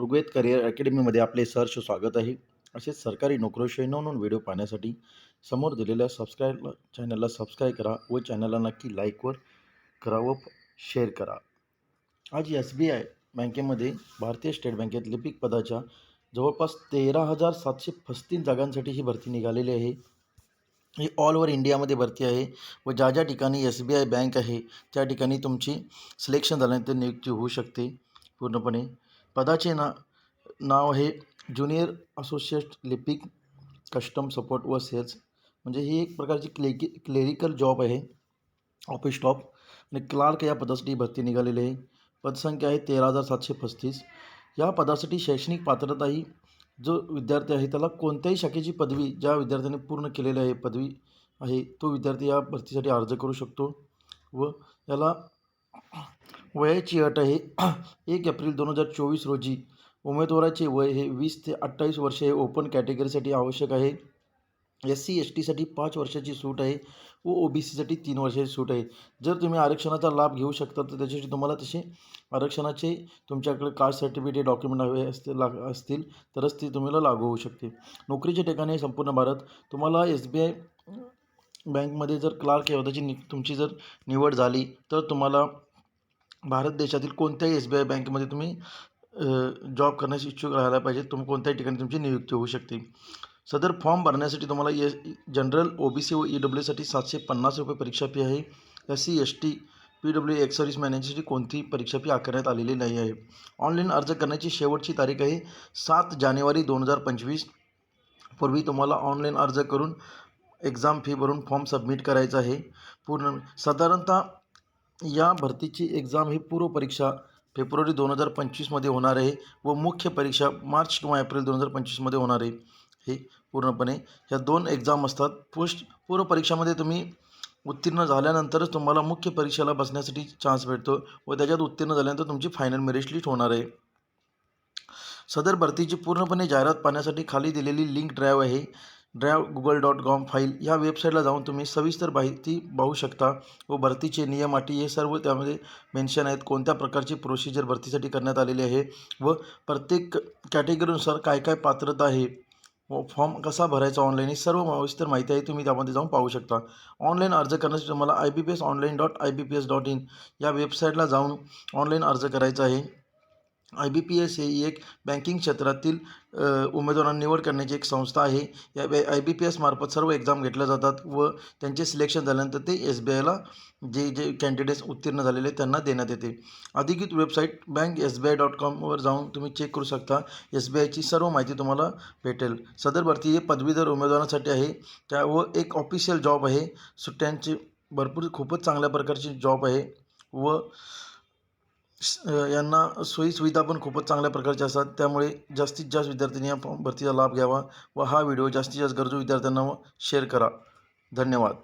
Rigveda career अकॅडमीमध्ये आपले सहर्ष स्वागत आहे. असेच सरकारी नोकरीविषयी नवनवीन व्हिडिओ पाहण्यासाठी समोर दिलेल्या सबस्क्राईब चॅनलला सबस्क्राईब करा व चॅनलला नक्की लाईकवर करा व शेअर करा. आज एस बी आय बँकेमध्ये भारतीय स्टेट बँकेत लिपिक पदाच्या जवळपास तेरा हजार सातशे पस्तीस जागांसाठी ही भरती निघालेली आहे. ही ऑल ओव्हर इंडियामध्ये भरती आहे व ज्या ज्या ठिकाणी एस बी आय बँक आहे त्या ठिकाणी तुमची सिलेक्शन झाल्यानंतर नियुक्ती होऊ शकते. पूर्णपणे पदाचे ना नाव आहे ज्युनियर असोसिएट लिपिक कस्टम सपोर्ट व सेल्स. म्हणजे ही एक प्रकारची क्लेकी क्लेरिकल जॉब आहे. ऑफिस स्टॉप आणि क्लार्क या पदासाठी भरती निघालेली आहे. पदसंख्या आहे तेरा हजार सातशे पस्तीस. या पदासाठी शैक्षणिक पात्रता ही जो विद्यार्थी आहे त्याला कोणत्याही शाखेची पदवी ज्या विद्यार्थ्याने पूर्ण केलेली आहे पदवी आहे तो विद्यार्थी या भरतीसाठी अर्ज करू शकतो व याला वयाची अट आहे. एक एप्रिल दोन हजार चोवीस रोजी उमेदवाराचे वय हे वीस ते अठ्ठावीस वर्ष हे ओपन कॅटेगरीसाठी आवश्यक आहे. एस सी एस टीसाठी पाच वर्षाची सूट आहे व ओ बी सीसाठी तीन वर्षाची सूट आहे. जर तुम्ही आरक्षणाचा लाभ घेऊ शकता तर त्याच्यासाठी तुम्हाला तसे आरक्षणाचे तुमच्याकडे कास्ट सर्टिफिकेट डॉक्युमेंट हवे असतील लाग असतील तरच ते तुम्हाला लागू होऊ शकते. नोकरीच्या ठिकाणी संपूर्ण भारत. तुम्हाला एस बी आय बँकमध्ये जर क्लार्क या पदाची नि तुमची जर निवड झाली तर तुम्हाला भारत देशातील कोणत्याही एस बी आय बँकेमध्ये तुम्ही जॉब करण्यास इच्छुक राहायला पाहिजे. तुम कोणत्याही ठिकाणी तुमची नियुक्ती होऊ शकते. सदर फॉर्म भरण्यासाठी तुम्हाला एस जनरल ओ बी सी व ई डब्ल्यूसाठी सातशे पन्नास रुपये परीक्षा फी आहे. S C S T P W ex service मॅनेजरसाठी कोणतीही परीक्षा फी आकारण्यात आलेली नाही आहे. ऑनलाईन अर्ज करण्याची शेवटची तारीख आहे सात जानेवारी दोन हजार पंचवीस. पूर्वी तुम्हाला ऑनलाईन अर्ज करून एक्झाम फी भरून फॉर्म सबमिट करायचा आहे. पूर्ण साधारणतः या भरतीची एक्झाम ही पूर्वपरीक्षा फेब्रुवारी दोन हजार पंचवीसमध्ये होणार आहे व मुख्य परीक्षा मार्च किंवा एप्रिल दोन हजार पंचवीसमध्ये होणार आहे. हे पूर्णपणे ह्या दोन एक्झाम असतात. पोस्ट पूर्वपरीक्षामध्ये तुम्ही उत्तीर्ण झाल्यानंतरच तुम्हाला मुख्य परीक्षेला बसण्यासाठी चान्स भेटतो व त्याच्यात उत्तीर्ण झाल्यानंतर तुमची फायनल मेरिट लिस्ट होणार आहे. सदर भरतीची पूर्णपणे जाहिरात पाहण्यासाठी खाली दिलेली लिंक ड्राईव्ह आहे. Drive Google dot com file या वेबसाईटला जाऊन तुम्ही सविस्तर माहिती पाहू शकता व भरतीचे नियम अटी हे सर्व त्यामध्ये मेन्शन आहेत. कोणत्या प्रकारची प्रोसिजर भरतीसाठी करण्यात आलेली आहे व प्रत्येक कॅटेगरीनुसार काय काय पात्रता आहे व फॉर्म कसा भरायचा ऑनलाईन ही सर्व सविस्तर माहिती आहे तुम्ही त्यामध्ये जाऊन पाहू शकता. ऑनलाईन अर्ज करण्यासाठी तुम्हाला I B P S online dot I B P S dot in या वेबसाईटला जाऊन ऑनलाईन अर्ज करायचा आहे. आय बी पी एस ही एक बँकिंग क्षेत्रातील उमेदवारांना निवड करण्याची एक संस्था आहे. या आय बी पी एसमार्फत सर्व एक्झाम घेतल्या जातात व त्यांचे सिलेक्शन झाल्यानंतर ते एस बी आयला जे जे कॅन्डिडेट्स उत्तीर्ण झालेले त्यांना देण्यात येते. अधिकृत website bank S B I dot कॉमवर जाऊन तुम्ही चेक करू शकता. एस बी आयची सर्व माहिती तुम्हाला भेटेल. सदर भरती हे पदवीधर उमेदवारांसाठी आहे. त्या व एक ऑफिशियल जॉब आहे. सुट्ट्यांची भरपूर खूपच चांगल्या प्रकारची जॉब आहे. व यांना सोयीसुविधा पण खूपच चांगल्या प्रकारच्या असतात. त्यामुळे जास्तीत जास्त विद्यार्थ्यांनी या फॉर्म भरतीचा लाभ घ्यावा व हा व्हिडिओ जास्तीत जास्त गरजू विद्यार्थ्यांना शेअर करा. धन्यवाद.